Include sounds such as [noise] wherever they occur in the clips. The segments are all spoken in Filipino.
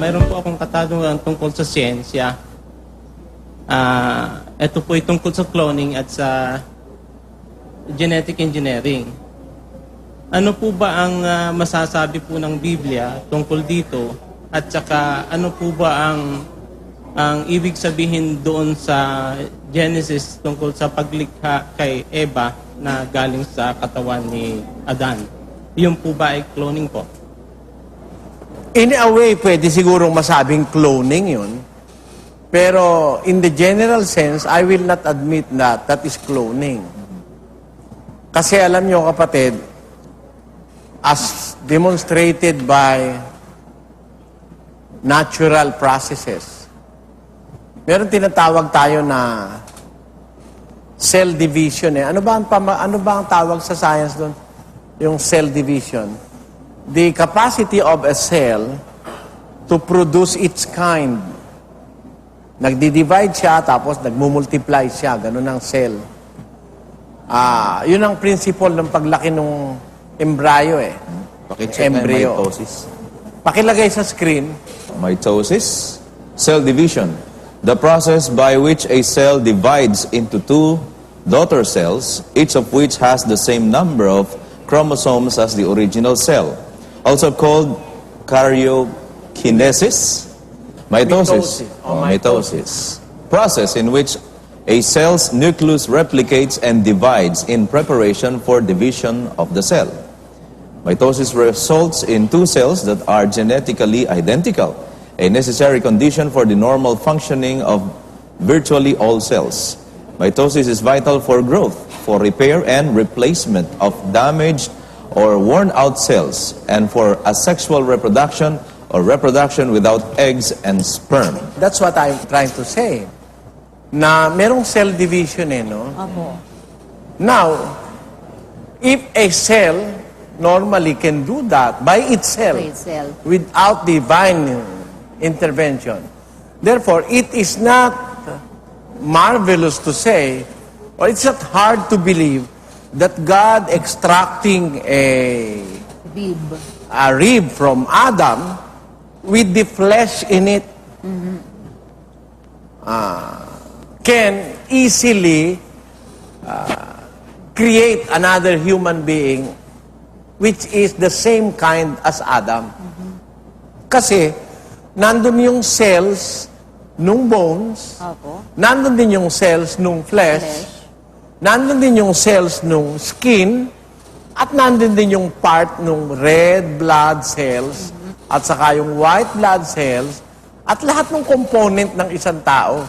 mayroon po akong katanungan tungkol sa siyensya. Ah, ito po ay tungkol sa cloning at sa genetic engineering. Ano po ba ang ah, masasabi po ng Biblia tungkol dito? At saka ano po ba ang ang ibig sabihin doon sa Genesis tungkol sa paglikha kay Eva na galing sa katawan ni Adan? Yun po ba ay cloning po? In a way, pwede sigurong masabing cloning yun. Pero in the general sense, I will not admit that that is cloning. Kasi alam nyo kapatid, as demonstrated by natural processes, meron tinatawag tayo na cell division eh. Ano ba ang, ano ba ang tawag sa science doon? Yung cell division the capacity of a cell to produce its kind. Nagdi-divide siya, tapos nagmumultiply siya. Ganun ang cell. Ah, yun ang principle ng paglaki ng embryo eh. Pakicheck na yung Embryo. mitosis. Pakilagay sa screen. Mitosis, cell division. The process by which a cell divides into two daughter cells, each of which has the same number of chromosomes as the original cell. Also called karyokinesis, mitosis, Mitosis. or oh, mitosis. Process in which a cell's nucleus replicates and divides in preparation for division of the cell. Mitosis results in two cells that are genetically identical, a necessary condition for the normal functioning of virtually all cells. Mitosis is vital for growth, for repair and replacement of damaged or worn out cells, and for asexual reproduction or reproduction without eggs and sperm. That's what I'm trying to say. Na merong cell division eh, no? Opo. Now, if a cell normally can do that by itself, By itself. without divine intervention, therefore, it is not marvelous to say, or it's not hard to believe that God extracting a, Bib. a rib from Adam with the flesh in it ah, can easily ah, create another human being which is the same kind as Adam. Kasi nandun yung cells nung bones, Opo. nandun din yung cells nung flesh, Flesh. Nandun din yung cells nung skin, at nandun din yung part nung red blood cells, at saka yung white blood cells, at lahat ng component ng isang tao.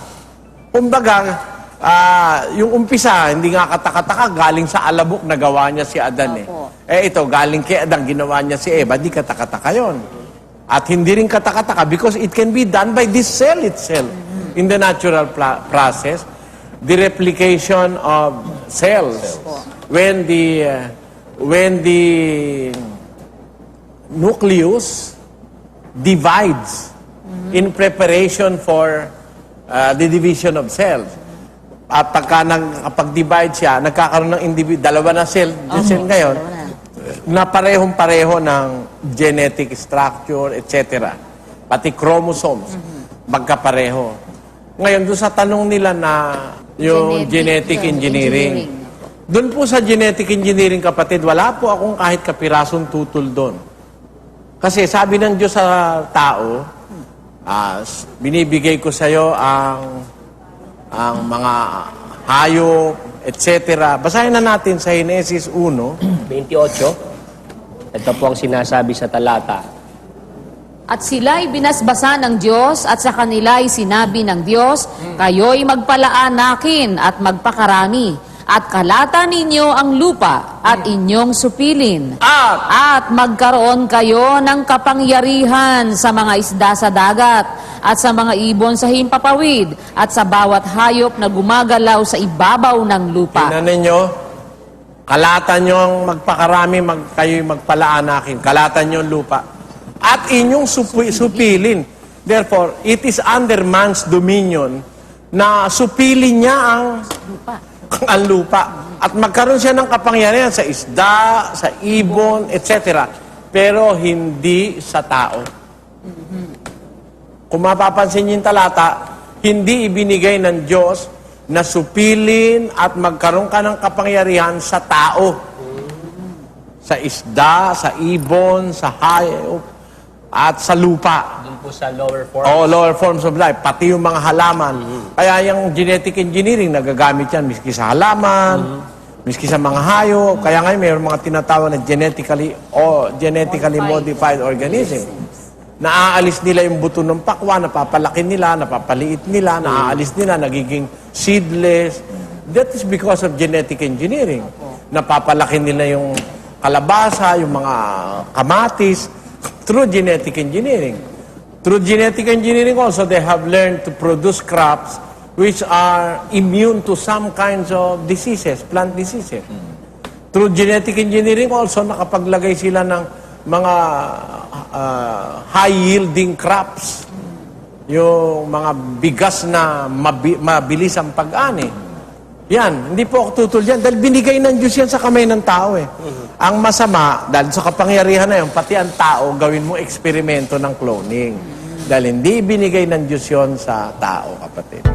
Kumbaga, ah, yung umpisa, hindi nga katakataka, galing sa alabok na gawa niya si Adan eh. Opo. Eh ito, galing kay Adan, ginawa niya si Eva, di katakataka yon. At hindi rin katakataka because it can be done by this cell itself in the natural pla- process. The replication of cells. When the, uh, when the nucleus divides in preparation for uh, the division of cells. At pagka nang, kapag divide siya, nagkakaroon ng individual, dalawa na cell, cell ngayon, na. parehong-pareho ng genetic structure, etc. Pati chromosomes, magkapareho. Ngayon, doon sa tanong nila na yung genetic, Genetic, engineering, engineering. doon po sa genetic engineering, kapatid, wala po akong kahit kapirasong tutol doon. Kasi sabi ng Diyos sa tao, s- binibigay ko sa iyo ang ang mga hayop, etc. Basahin na natin sa Genesis 1. 28. [clears throat] Ito po ang sinasabi sa talata. At sila'y binasbasa ng Diyos at sa kanila'y sinabi ng Diyos, kayo'y magpalaanakin at magpakarami at kalata ninyo ang lupa at inyong supilin. At At magkaroon kayo ng kapangyarihan sa mga isda sa dagat at sa mga ibon sa himpapawid at sa bawat hayop na gumagalaw sa ibabaw ng lupa. tingnan ninyo, kalatan nyo ang magpakarami, mag, kayo'y magpalaanakin. Kalatan nyo ang lupa. At inyong supi, supilin. Therefore, it is under man's dominion na supilin niya ang Lupa. [laughs] ang lupa. At magkaroon siya ng kapangyarihan sa isda, sa ibon, etc. Pero hindi sa tao. Kung mapapansin niyo yung talata, hindi ibinigay ng Diyos na supilin at magkaroon ka ng kapangyarihan sa tao. Sa isda, sa ibon, sa hayop, at sa lupa. Doon po sa lower form. O lower forms of life, pati yung mga halaman. Kaya yung genetic engineering, nagagamit yan miski sa halaman, miski sa mga hayop. Kaya ngayon mayroon mga tinatawag na genetically o genetically modified organism. Naaalis nila yung buto ng pakwa, napapalaki nila, napapaliit nila, naaalis nila, nagiging seedless. That is because of genetic engineering. Napapalaki nila yung kalabasa, yung mga kamatis, through genetic engineering. Through genetic engineering also, they have learned to produce crops which are immune to some kinds of diseases, plant diseases. Through genetic engineering also, nakapaglagay sila ng mga ah, high-yielding crops. Yung mga bigas na mabi- mabilis ang pag-ani. Yan, hindi po ako tutol yan. Dahil binigay ng Diyos yan sa kamay ng tao eh. Ang masama, dahil sa kapangyarihan na yun, pati ang tao, gawin mo eksperimento ng cloning. Dahil hindi binigay ng Diyos yon sa tao, kapatid.